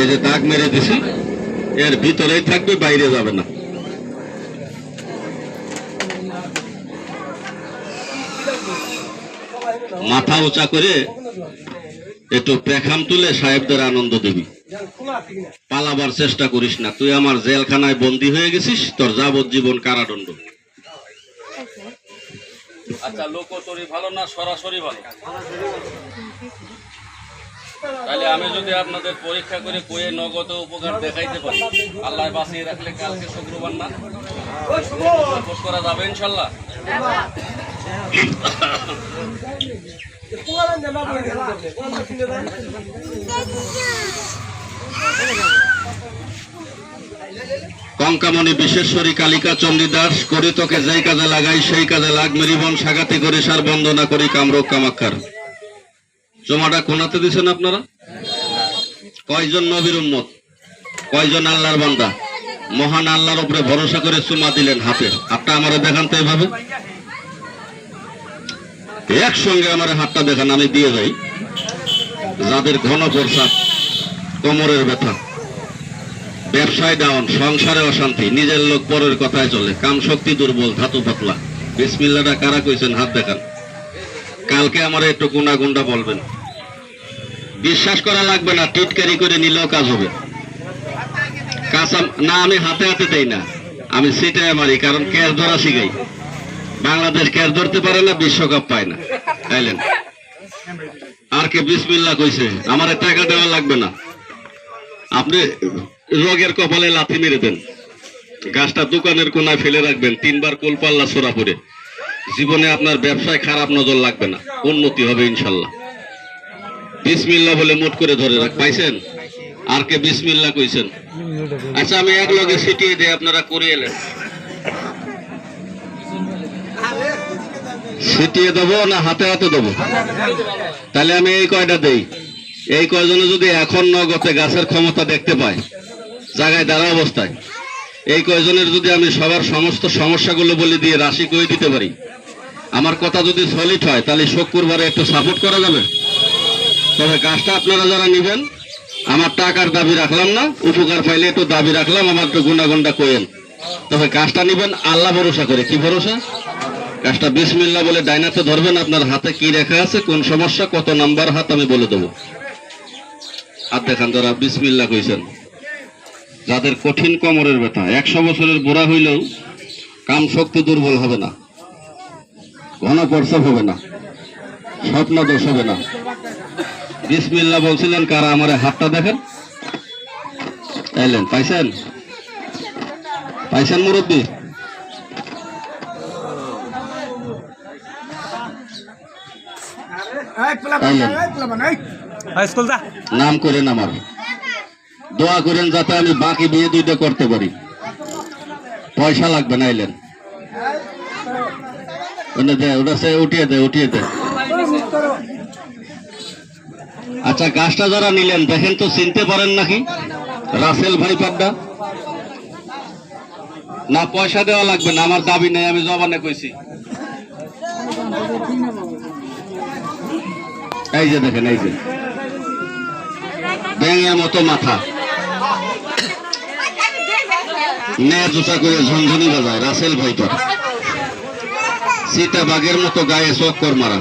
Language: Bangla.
এই যে দাগ মেরে দিছি, এর ভিতরেই থাকবে, বাইরে যাবে না। মাথা উঁচা করে একটু পেখাম তুলে সাহেবদের আনন্দ দিবি। পালাবার চেষ্টা করিস না। তুই আমার জেলখানায় বন্দী হয়ে গেছিস, তোর যাবজ্জীবন কারাদণ্ড। আচ্ছা লোকতরি ভালো না সরাসরি ভালো? তাহলে আমি যদি আপনাদের পরীক্ষা করে কয়ে নগদ উপকার দেখাইতে পারি আল্লাহ বাঁচিয়ে রাখলে কালকে শুক্রবার না? করা যাবে ইনশাল্লাহ। কঙ্কামণি বিশেশ্বরী কালিকা চণ্ডীদাস করি তোকে যেই কাজে লাগাই সেই কাজে লাগ, মেরিবন সাগাতি করে সার বন্দনা করি কামরূপ কামাক্ষার। জমাটা কোনাতে দিছেন আপনারা? কয়জন নবীর উম্মত? কয়জন আল্লাহর বান্দা? মহান আল্লাহর উপরে ভরসা করে চুমা দিলেন হাতে। হাতটা আমারে দেখান তো এভাবে একসঙ্গে আমার হাতটা দেখান, আমি দিয়ে যাই। যাদের ঘন প্রসাদ কোমরের ব্যথা, ব্যবসায় ডাউন, সংসারে অশান্তি, নিজের লোক পরের কথায় চলে, কাম শক্তি দুর্বল, ধাতু পাতলা। বিসমিল্লাটা কারা কইছেন? হাত দেখান। কালকে আমার একটু গুন্ডা বলবেন। বিশ্বাস করা লাগবে না, টিটকারি করে নিলেও কাজ হবে। কাঁচা না, আমি হাতে হাতে দেই না। আমি সিটায় মারি, কারণ ক্যাচ ধরা শিখাই। বাংলাদেশ ক্যাচ ধরতে পারে না, বিশ্বকাপ পায় না। তাইলেন? আর কে বিসমিল্লা কইছে, আমার টাকা দেওয়া লাগবে না। আপনি রোগের কপালে লাথি মেরে দেন। গাছটা দোকানের কোনায় ফেলে রাখবেন, তিনবার কোলপাল্লা সোরা পরে জীবনে আপনার ব্যবসায় খারাপ নজর লাগবে না, উন্নতি হবে ইনশাল্লাহ। বিসমিল্লা বলে মোট করে ধরে রাখ পাইছেন? আর কে বিসমিল্লা কইছেন? আচ্ছা আমি এক লগে সিটিয়ে দিয়ে আপনারা করে এলেন সিটিয়ে দেবো না হাতে হাতে দেবো? তাহলে আমি এই কয়টা দেই? এই কয়জনে যদি এখন নগতে গাছের ক্ষমতা দেখতে পায়, জায়গায় দাঁড়া অবস্থায়, এই কয়জনের যদি আমি সবার সমস্ত সমস্যাগুলো বলে দিয়ে রাশি করে দিতে পারি, আমার কথা যদি সলিড হয়, তাহলে শোক শুক্রবারে একটু সাপোর্ট করা যাবে? তবে গাছটা আপনারা যারা নিবেন, আমার টাকার দাবি রাখলাম না, উপকার পাইলে একটু দাবি রাখলাম, আমার তো গুন্ডা কোয়েন তবে গাছটা নিবেন, আল্লাহ ভরসা করে। কি ভরসা? গাছটা বিসমিল্লা বলে ডাইনাতে ধরবেন, আপনার হাতে কি রেখা আছে, কোন সমস্যা, কত নাম্বার হাত, আমি বলে দেবো। আর দেখান যারা বিসমিল্লা কইছেন। যাদের কঠিন কোমরের ব্যথা, একশো বছরের বুড়া হইলেও কাম শক্তি দুর্বল হবে না। ঘন প্রস্রাব হবে না। স্বপ্ন দোষ হবে না। বিসমিল্লা বলছিলেন কারা আমার হাতটা দেখেন? এলেন পাইছেন? পাইছেন মুরব্বী? স্কুল যা। নাম করেন আমার। দোয়া করেন যাতে আমি বাকি বিয়ে দুইটা করতে পারি। পয়সা লাগবে না এলেন ওটা উঠিয়ে দে উঠিয়ে দে। আচ্ছা গাছটা যারা নিলেন, দেখেন তো চিনতে পারেন নাকি? রাসেল ভাই পাড্ডা না, পয়সা দেওয়া লাগবে না, আমার দাবি নেই, আমি জবানে কইছি। এই যে দেখেন, এই যে। ব্যাঙের মতো মাথা। নে জুতা করে ঝনঝনি বাজায়, রাসেল ভাইটার সীতা বাঘের মতো গায়ে চক্কর মারা।